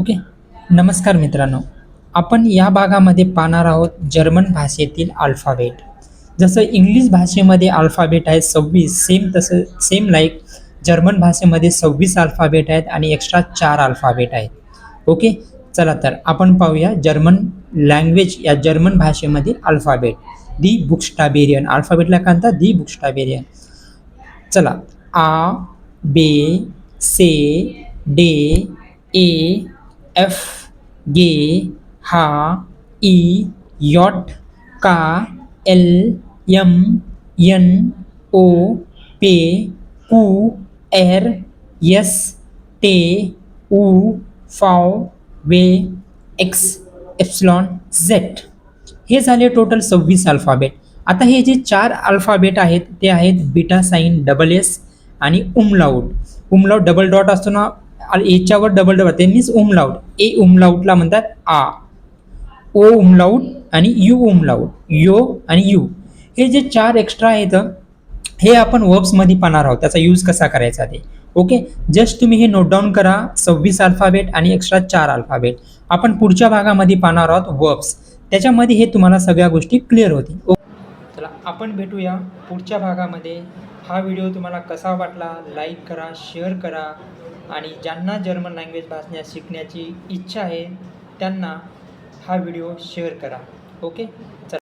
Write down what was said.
Okay नमस्कार मित्रांनो. आपण या भागामध्ये पाहणार आहोत जर्मन भाषेतील अल्फाबेट जसं इंग्लिश भाषेमध्ये अल्फाबेट आहे सव्वीस सेम तसं सेम लाईक जर्मन भाषेमध्ये सव्वीस अल्फाबेट आहेत आणि एक्स्ट्रा चार अल्फाबेट आहेत. ओके चला तर आपण पाहूया जर्मन लँग्वेज या जर्मन भाषेमधील अल्फाबेट दी बुक्स्टाबेरियन अल्फाबेटला काय म्हणतात? दी बुक्स्टाबेरियन चला. आ बे से डे ए एफ गे हा ई यॉट का एल यम यन ओ पे कू एर यस टे उ फाव वे एक्स एप्सलॉन झेट हे झाले टोटल सव्वीस अल्फाबेट आता हे जे चार अल्फाबेट आहेत ते आहेत बीटा साईन डबल एस आणि उमलाऊट उमलाऊट डबल डॉट असतो ना आणि याच्यावर डबल डबल ते मीन्स उमलाऊट ए उमलाऊटला म्हणतात आ ओ उमलाऊट आणि यू उमलाऊट यो आणि यू हे जे चार एक्स्ट्रा आहेत हे आपण वर्ब्समध्ये पाहणार आहोत. त्याचा यूज कसा करायचा ते. ओके जस्ट तुम्ही हे नोट डाऊन करा. सव्वीस अल्फाबेट आणि एक्स्ट्रा चार अल्फाबेट आपण पुढच्या भागामध्ये पाहणार आहोत वर्ब्स त्याच्यामध्ये हे तुम्हाला सगळ्या गोष्टी क्लिअर होतील. ओके चला आपण भेटूया पुढच्या भागामध्ये. हा व्हिडिओ तुम्हाला कसा वाटला? लाईक करा शेअर करा. आणि ज्यांना जर्मन लँग्वेज भाषा शिकण्याची इच्छा आहे त्यांना हा व्हिडिओ शेअर करा. ओके चला.